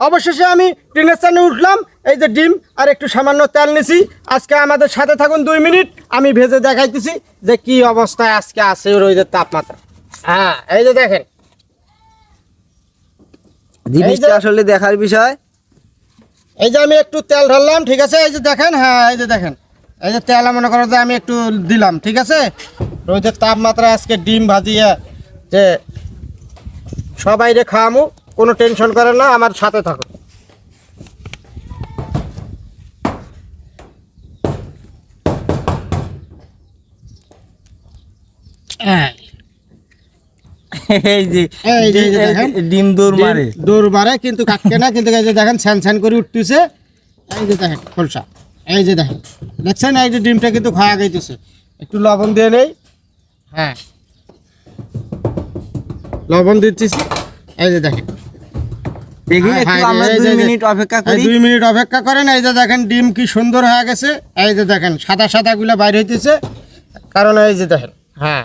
অবশেষে আমি ট্রেনের স্থানে উঠলাম এই যে ডিম আর একটু সামান্য তেল নিছি। আজকে আমাদের সাথে থাকুন দুই মিনিট আমি ভেজে দেখাইতেছি যে কি অবস্থায় আজকে আছে রোদের তাপমাত্রা। হ্যাঁ এই যে দেখেন। জিনিসটা আসলে দেখার বিষয়। এই যে আমি একটু তেল ঢাললাম ঠিক আছে? এই যে দেখেন হ্যাঁ এই যে দেখেন। এই যে তেল মনে করো যে আমি একটু দিলাম ঠিক আছে? রোদের তাপমাত্রা আজকে ডিম ভাজিয়ে যে সবাই রে খাওয়ামু কোনো টেনশন করেন না আমার সাথে থাকুন। হ্যাঁ এই যে এই এই যে দেখেন। ডিম দৌড় মারে। দৌড় মারে কিন্তু কাটকে না কিন্তু এই যে দেখেন স্যান স্যান করে উঠতেছে। এই যে দেখেন খোলসা। এই যে দেখেন দেখছেন? এই যে ডিমটা কিন্তু খাওয়া একটু লবণ দিয়ে নেই। হ্যাঁ। লবণ এই যে দেখেন। দেখি হ্যাঁ, একটু হ্যাঁ, আমরা এই দুই যে- মিনিট অপেক্ষা করি। দুই মিনিট অপেক্ষা করেন এই যে দেখেন ডিম কি সুন্দর হয়ে গেছে। এই যে দেখেন সাদা সাদা গুলা বাইর হইতেছে। কারণ এই যে দেখেন হ্যাঁ।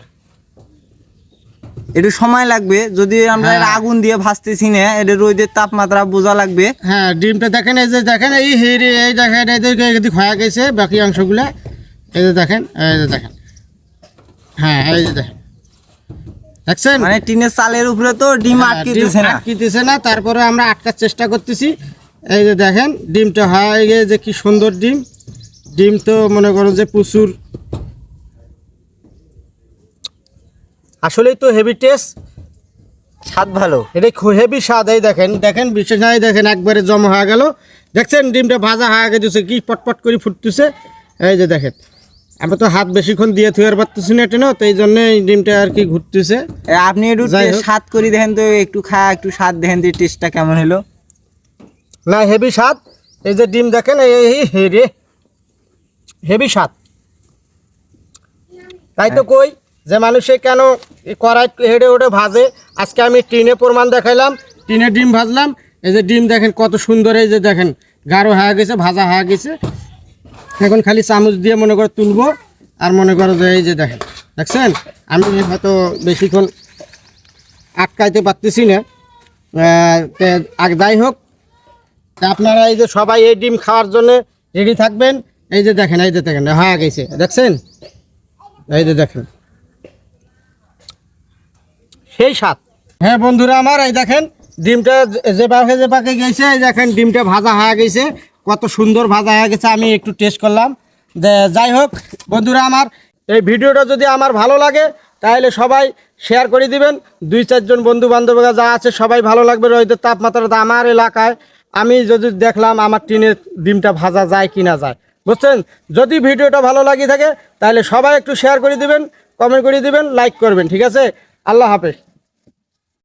একটু সময় লাগবে যদি আমরা হ্যাঁ। আগুন দিয়ে ভাজতেছি না এটা রোদের তাপমাত্রা বোঝা লাগবে। হ্যাঁ ডিমটা দেখেন এই যে দেখেন এই হেরে এই দেখেন এই যে হয়ে গেছে বাকি অংশগুলা। এই যে দেখেন এই যে দেখেন। হ্যাঁ এই যে দেখেন। দেখছেন? মানে টিনের চালের উপরে তো ডিম হ্যাঁ, আটকেতেছে না। আটকিতেছে না তারপরে আমরা আটকার চেষ্টা করতেছি। এই যে দেখেন ডিমটা হয়ে গিয়ে যে কি সুন্দর ডিম। ডিম তো মনে করো যে প্রচুর। আসলেই তো হেভি টেস্ট স্বাদ ভালো। এটা হেভি স্বাদ এই দেখেন দেখেন বিশেষ নাই দেখেন একবারে জমা হয়ে গেল। দেখছেন ডিমটা ভাজা হয়ে গেছে কি পটপট করে ফুটতেছে। এই যে দেখেন। আমরা তো হাত বেশিক্ষণ দিয়ে থুয়ার পারতেছি না টেনো তো এই জন্য এই ডিমটা আর কি ঘুরতেছে। আপনি একটু স্বাদ করে দেখেন তো একটু খা একটু স্বাদ দেখেন তো টেস্টটা কেমন হলো। না হেভি স্বাদ। এই যে ডিম দেখেন এই হেরে হেভি স্বাদ। তাই তো কই যে মানুষে কেন কড়াই হেডে ওঠে ভাজে? আজকে আমি টিনে প্রমাণ দেখাইলাম টিনে ডিম ভাজলাম। এই যে ডিম দেখেন কত সুন্দর এই যে দেখেন গাঢ় হয়ে গেছে ভাজা হয়ে গেছে। এখন খালি চামচ দিয়ে মনে করে তুলবো আর মনে করো যে এই যে দেখেন, দেখছেন? আমি হয়তো বেশিক্ষণ আটকাইতে পারতেছি না। যাই হোক আপনারা এই যে সবাই এই ডিম খাওয়ার জন্য রেডি থাকবেন। এই যে দেখেন, এই যে দেখেন, হয়ে গেছে দেখছেন? এই যে দেখেন। সেই স্বাদ। হ্যাঁ বন্ধুরা আমার, এই দেখেন, ডিমটা যে- যে পাকে যে পাকে গেছে, এই দেখেন, ডিমটা ভাজা হয়ে গেছে। কত সুন্দর ভাজা হয়ে গেছে, আমি একটু টেস্ট করলাম। যাই হোক, বন্ধুরা আমার, এই ভিডিওটা যদি আমার ভালো লাগে, তাহলে সবাই শেয়ার করে দিবেন। দুই চারজন বন্ধু বান্ধবরা যা আছে, সবাই ভালো লাগবে। রোদের তাপমাত্রাটা আমার এলাকায়। আমি যদি দেখলাম আমার টিনের ডিমটা ভাজা যায় কি না যায়। বুঝছেন? যদি ভিডিওটা ভালো লাগে থাকে, তাহলে সবাই একটু শেয়ার করে দিবেন কমেন্ট করে দিবেন লাইক করবেন, ঠিক আছে? আল্লাহ হাফেজ।